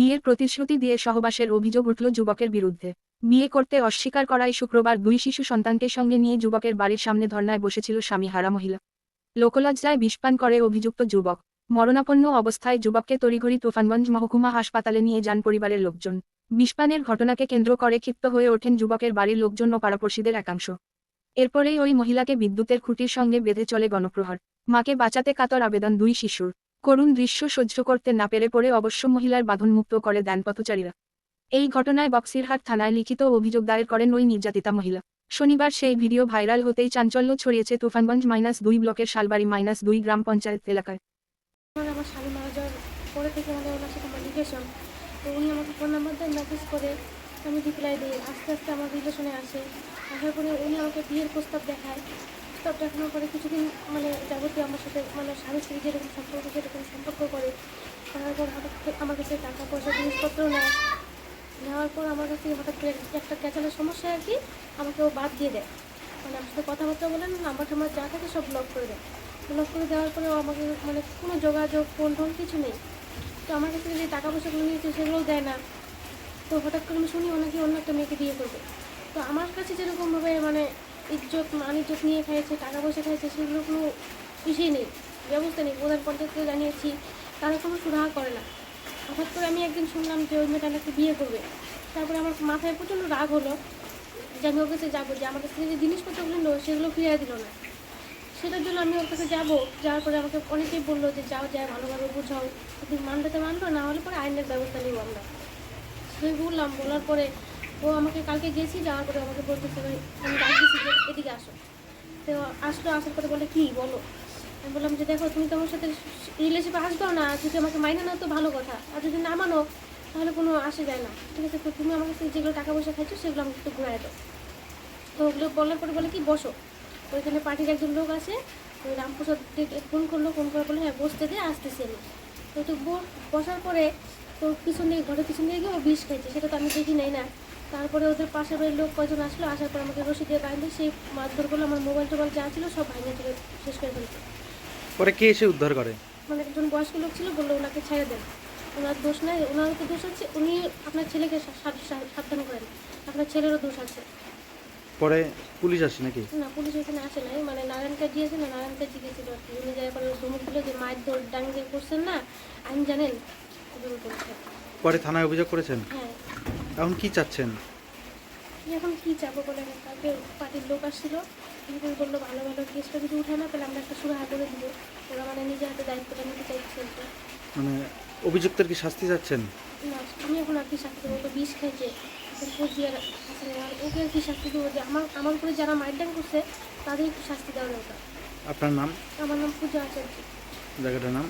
বিয়ের প্রতিশ্রুতি দিয়ে সহবাসের অভিযোগ উঠল যুবকের বিরুদ্ধে। বিয়ে করতে অস্বীকার করায় শুক্রবার দুই শিশু সন্তানকে সঙ্গে নিয়ে যুবকের বাড়ির সামনে ধর্নায় বসেছিল স্বামী হারা মহিলা। লোকলজ্জায় বিষপান করে অভিযুক্ত যুবক। মরণাপন্ন অবস্থায় যুবককে তড়িঘড়ি তুফানগঞ্জ মহকুমা হাসপাতালে নিয়ে যান পরিবারের লোকজন। বিষপানের ঘটনাকে কেন্দ্র করে ক্ষিপ্ত হয়ে ওঠেন যুবকের বাড়ির লোকজন ও পাড়াপড়শিদের একাংশ। এরপরেই ওই মহিলাকে বিদ্যুতের খুঁটির সঙ্গে বেঁধে চলে গণপ্রহার। মাকে বাঁচাতে কাতর আবেদন দুই শিশুর। করুণ দৃশ্য সহ্য করতে না পেরে পড়ে অবশ্য মহিলার বাঁধনমুক্ত করে দেন পথচারীরা। এই ঘটনায় বক্সিরহাট থানায় লিখিত অভিযোগ দায়ের করেন ওই নির্যাতিতা মহিলা। শনিবার সেই ভিডিও ভাইরাল হতেই চাঞ্চল্য ছড়িয়েছে তুফানগঞ্জ মাইনাস দুই ব্লকের শালবাড়ি মাইনাস দুই গ্রাম পঞ্চায়েত এলাকায়। তো উনি আমাকে ফোন নাম্বার মেসেজ করে আমি রিপ্লাই দিই। আস্তে আস্তে আমার রিলেশনে আসে। আসার পরে উনি আমাকে বিয়ের প্রস্তাব দেখায়। প্রস্তাব দেখানোর পরে কিছুদিন মানে যাবতীয় আমার সাথে মানে স্বামী স্ত্রী যেরকম সম্পর্ক করে তারপর হঠাৎ করে আমার কাছে টাকা পয়সা জিনিসপত্র নেয়। নেওয়ার পর আমার কাছে হঠাৎ করে একটা ক্যাচালের সমস্যা আর কি, আমাকে ও বাদ দিয়ে দেয়। মানে আমার সাথে কথাবার্তা বলেন নাম্বার টাম্বার যা থাকে সব ব্লক করে দেয়। ব্লক করে দেওয়ার পরেও আমাকে মানে কোনো যোগাযোগ ফোন টোন কিছু নেই। তো আমার কাছে যে টাকা পয়সাগুলো নিয়েছে সেগুলোও দেয় না। তো হঠাৎ করে আমি শুনি অনেকে অন্য একটা মেয়েকে বিয়ে করবে। তো আমার কাছে যেরকমভাবে মানে ইজ্জত, মান ইজ্জত নিয়ে খাইছে, টাকা পয়সা খাইছে, সেগুলো কোনো কিছুই নেই। ব্যবস্থা নেই। প্রধান পঞ্চায়েতকে জানিয়েছি, তারা কোনো সুরাহা করে না। হঠাৎ করে আমি একদিন শুনলাম যে ওই মেয়েটা নাকি বিয়ে করবে। তারপরে আমার মাথায় প্রচণ্ড রাগ হলো যে আমি ওর কাছে যাব, যে আমার কাছে যে জিনিসপত্রগুলো নিলো সেগুলো ফিরিয়ে দিল না। সেটার জন্য আমি ওর কাছে যাব, যাওয়ার পরে আমাকে অনেকেই বলল যে যাও যায় ভালোভাবে বুঝাও। যদি মানলে মানলো না হলে পরে আইনের ব্যবস্থা নিব আমরা। আমি বললাম, বলার পরে ও আমাকে কালকে গেছি যাওয়ার পরে আমাকে বলতেছে আমি ডাক যে এদিকে আসো। তো আসলো, আসার পরে বলে, কি? বলো। আমি বললাম যে দেখো, তুমি তো আমার সাথে রিলেশিপে আসবেও না? যদি আমাকে মাইনে নাও? তো ভালো কথা। আর যদি না মানো, তাহলে কোনো আসে যায় না। ঠিক আছে, তো তুমি আমার কাছে যেগুলো টাকা পয়সা খাইছো, সেগুলো আমাকে একটু ঘুরাই দাও। তো ওগুলো বলার পরে বলে কি, বসো। ওইখানে পার্টির একজন লোক আছে ওই রামপ্রসাদ ফোন করল, ফোন করে বলে হ্যাঁ বসতে দে, আসতেছি আমি। তো তো বসার পরে তো পিছন দিকে, ঘরের পিছন দিকে গিয়ে ও বিষ খাইছে, সেটা তো আমি দেখি নাই না। তারপরে ওদের পাশের বাড়ির লোক কয়জন আসলো, আসার পর আমাকে রশি দিয়ে বাইন্ধে সেই মারধর করল, আমার মোবাইল টোবাইল যা ছিল সব ভাঙে চলে শেষ করে ফেলছে। পরে কে এসে উদ্ধার করে? মানে একজন বয়স্ক লোক ছিল বলল ওনাকে ছেড়ে দেন। ওনার দোষ নাই ওনার তো দোষ আছে উনি আপনার ছেলেকে সাবধান করেন। আপনার ছেলেরও দোষ আছে। পরে পুলিশ আসে নাকি? না পুলিশ এখানে আসে নাই। মানে নারায়ণকে দিয়েছে না নারায়ণকে জিজ্ঞেসিল আর কি উনি যাই পরে ধমক দিল যে মায়ের দৌড় ডাঙ্গে করছেন না আইন জানেন পরে থানায় অভিযোগ করেছেন? হ্যাঁ। এখন কি চাচ্ছেন? এখন কি যাব বলে কালকে পার্টির লোক আসছিল। কিন্তু বলল ভালো ভালো কেসটা যদি উঠে না তাহলে আমরা একটা সুরাহা করে দিব। ওরা মানে নিজে হাতে দায়িত্বটা নিতে চাইছে। মানে অভিযুক্তের কি শাস্তি চাচ্ছেন? না আমি এখন আর কি শাস্তি দেবো? বিষ খাইছে। ওকে আর কি শাস্তি দেবো? যে আমার আমার উপরে যারা মাইন্ডান করছে তাদের একটু শাস্তি দেওয়া দরকার। আপনার নাম? আমার নাম পূজা আচার্য। জায়গাটার নাম?